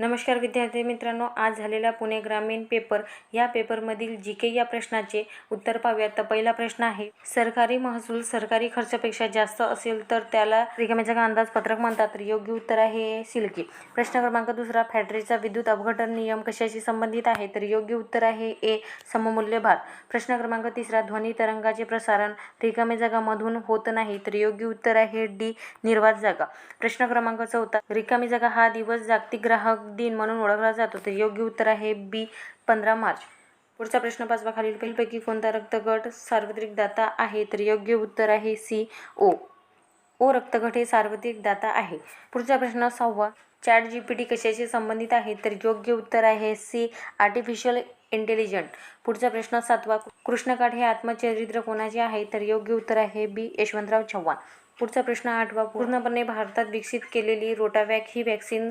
नमस्कार विद्यार्थी मित्रांनो आज झालेला पुणे ग्रामीण पेपर. या पेपरमधील जी के या प्रश्नाचे उत्तर पाहूयात. तर पहिला प्रश्न आहे सरकारी महसूल सरकारी खर्चापेक्षा जास्त असेल तर त्याला रिकाम्या जागा अंदाजपत्रक म्हणतात? तर योग्य उत्तर आहे सिल्की. प्रश्न क्रमांक दुसरा फॅक्टरीचा विद्युत अपघटन नियम कशाशी संबंधित आहे? तर योग्य उत्तर आहे ए सममूल्य भार. प्रश्न क्रमांक तिसरा ध्वनी तरंगाचे प्रसारण रिकाम्या जागामधून होत नाही तर योग्य उत्तर आहे डी निर्वात जागा. प्रश्न क्रमांक चौथा रिकामी जागा हा दिवस जागतिक ग्राहक दिन म्हणून ओळखला जातो. तर योग्य उत्तर आहे बी पंधरा मार्च. पुढचा प्रश्न पाचवा खालीलपैकी कोणता रक्तगट सार्वत्रिक दाता आहे? तर योग्य उत्तर आहे सी ओ ओ रक्तगट हे सार्वत्रिक दाता आहे. पुढचा प्रश्न सहावा. चॅट जी पी टी कशाशी संबंधित आहे? तर योग्य उत्तर आहे सी आर्टिफिशियल इंटेलिजंट पुढचा प्रश्न सातवा. कृष्णकाठ हे आत्मचरित्र कोणाचे आहे? तर योग्य उत्तर आहे बी यशवंतराव चव्हाण. पुढचा प्रश्न आठवा. पूर्णपणे भारतात विकसित केलेली रोटावॅक ही वॅक्सिन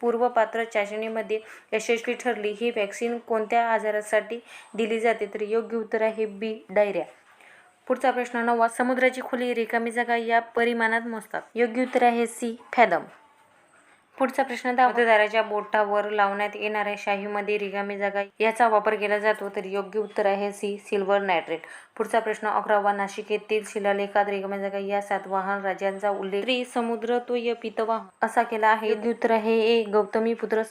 पूर्वपात्र चाचणीमध्ये यशस्वी ठरली. ही वॅक्सिन कोणत्या आजारासाठी दिली जाते? तर योग्य उत्तर आहे बी डायरिया पुढचा प्रश्न नववा. समुद्राची खोली रिकामी जागा या परिमाणात मोजतात. योग्य उत्तर आहे सी फॅदम. पुढचा प्रश्न दहा मतदाराच्या बोटावर लावण्यात येणाऱ्या शाहीमध्ये रिकामी जागा याचा वापर केला जातो तर योग्य उत्तर आहे सी सिल्वर नायट्रेट. पुढचा प्रश्न अकरावा नाशिक येथील शिलालेखात रिकामी जागा या सातवाहन राजांचा उल्लेख त्रि समुद्र तो य पितवाहन असा केला आहे. उत्तर आहे ए गौतमी पुत्र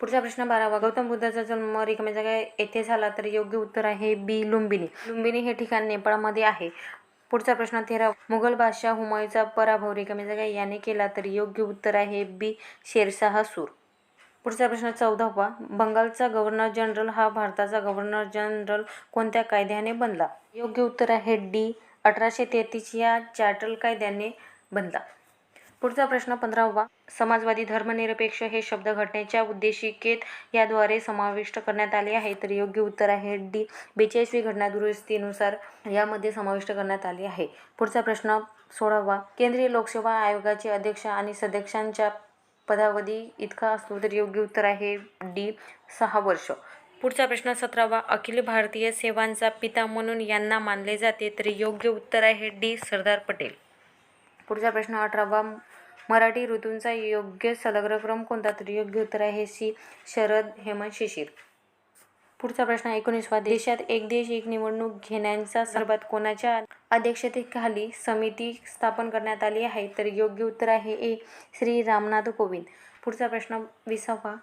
पुढचा प्रश्न बारावा गौतम बुद्धाचा जन्म रिकामी जागा येथे झाला तर योग्य उत्तर आहे बी लुंबिनी. लुंबिनी हे ठिकाण नेपाळमध्ये आहे. पुढचा प्रश्न तेरा मुघल बादशाह हुमायूचा पराभव रिकाम्या जागा याने केला तर योग्य उत्तर आहे बी शेरशाह सूर. पुढचा प्रश्न चौदावा बंगालचा गव्हर्नर जनरल हा भारताचा गव्हर्नर जनरल कोणत्या कायद्याने बनला? योग्य उत्तर आहे डी अठराशे तेहतीस या चार्टल कायद्याने बनला. पुढचा प्रश्न पंधरावा समाजवादी धर्मनिरपेक्ष हे शब्द घटनेच्या उद्देशिकेत याद्वारे समाविष्ट करण्यात आले आहे. तर योग्य उत्तर आहे. डी. बेचाळीसवी घटना दुरुस्तीनुसार यामध्ये समाविष्ट करण्यात आले आहे. पुढचा प्रश्न सोळावा केंद्रीय लोकसेवा आयोगाचे अध्यक्ष आणि सदस्यांच्या पदावधी इतका असतो तर योग्य उत्तर आहे डी. सहा वर्ष. पुढचा प्रश्न सतरावा. अखिल भारतीय सेवांचा पिता म्हणून यांना मानले जाते तर योग्य उत्तर आहे डी. सरदार पटेल. पुढचा प्रश्न अठरावा. मराठी ऋतूंचा योग्य सलग्रक्रम कोणता तर योग्य उत्तर आहे सी. शरद हेमंत शिशिर. पुढचा प्रश्न एकोणीसवा देशात एक देश एक निवडणूक घेण्याच्या सर्वात कोणाच्या अध्यक्षतेखाली समिती स्थापन करण्यात आली आहे? तर योग्य उत्तर आहे ए. श्री रामनाथ कोविंद. पुढचा प्रश्न विसावा.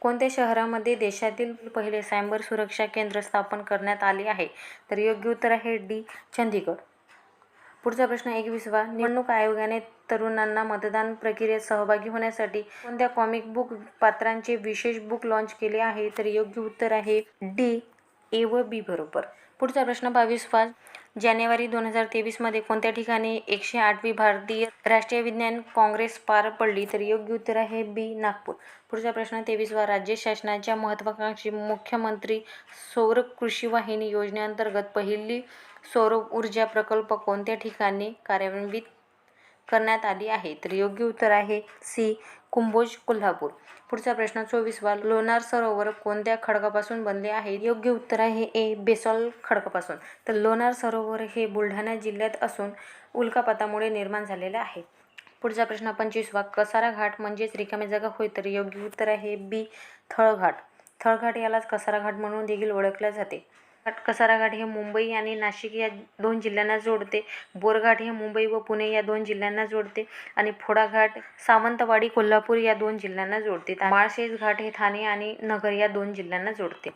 कोणत्या शहरामध्ये देशातील पहिले सायबर सुरक्षा केंद्र स्थापन करण्यात आले आहे? तर योग्य उत्तर आहे डी. चंदीगड. पुढचा प्रश्न एकविसवा. निवडणूक आयोगाने तरुणांना मतदान प्रक्रियेत सहभागी होण्यासाठी कोणत्या कॉमिक बुक पात्रांचे विशेष बुक लॉन्च केले आहे? तर योग्य उत्तर आहे डी. ए व बी बरोबर. पुढचा प्रश्न बावीसवा जानेवारी दोन हजार तेवीसमध्ये कोणत्या ठिकाणी एकशे आठवी भारतीय राष्ट्रीय विज्ञान काँग्रेस पार पडली तर योग्य उत्तर आहे बी नागपूर. पुढचा प्रश्न तेवीसवा. राज्य शासनाच्या महत्त्वाकांक्षी मुख्यमंत्री सौर कृषी वाहिनी योजनेअंतर्गत पहिली सौर ऊर्जा प्रकल्प कोणत्या ठिकाणी कार्यान्वित करण्यात आली आहे. तर योग्य उत्तर आहे सी. कुंभोज कोल्हापूर. पुढचा प्रश्न चोवीसवा लोणार सरोवर कोणत्या खडकापासून बनले आहे? योग्य उत्तर आहे ए. बेसॉल खडकापासून. तर लोणार सरोवर हे बुलढाणा जिल्ह्यात असून उल्कापातामुळे निर्माण झालेले आहे. पुढचा प्रश्न पंचवीसवा. कसारा घाट म्हणजेच रिकामी जागा होय तर योग्य उत्तर आहे बी. थळघाट. थळघाट यालाच कसारा घाट म्हणून देखील ओळखले जाते. घाट कसारा घाट हे मुंबई आणि नाशिक या दोन जिल्ह्यांना जोडते. बोरघाट हे मुंबई व पुणे या दोन जिल्ह्यांना जोडते. आणि फोडाघाट सावंतवाडी कोल्हापूर या दोन जिल्ह्यांना जोडते. माळशेज घाट हे ठाणे आणि नगर या दोन जिल्ह्यांना जोडते.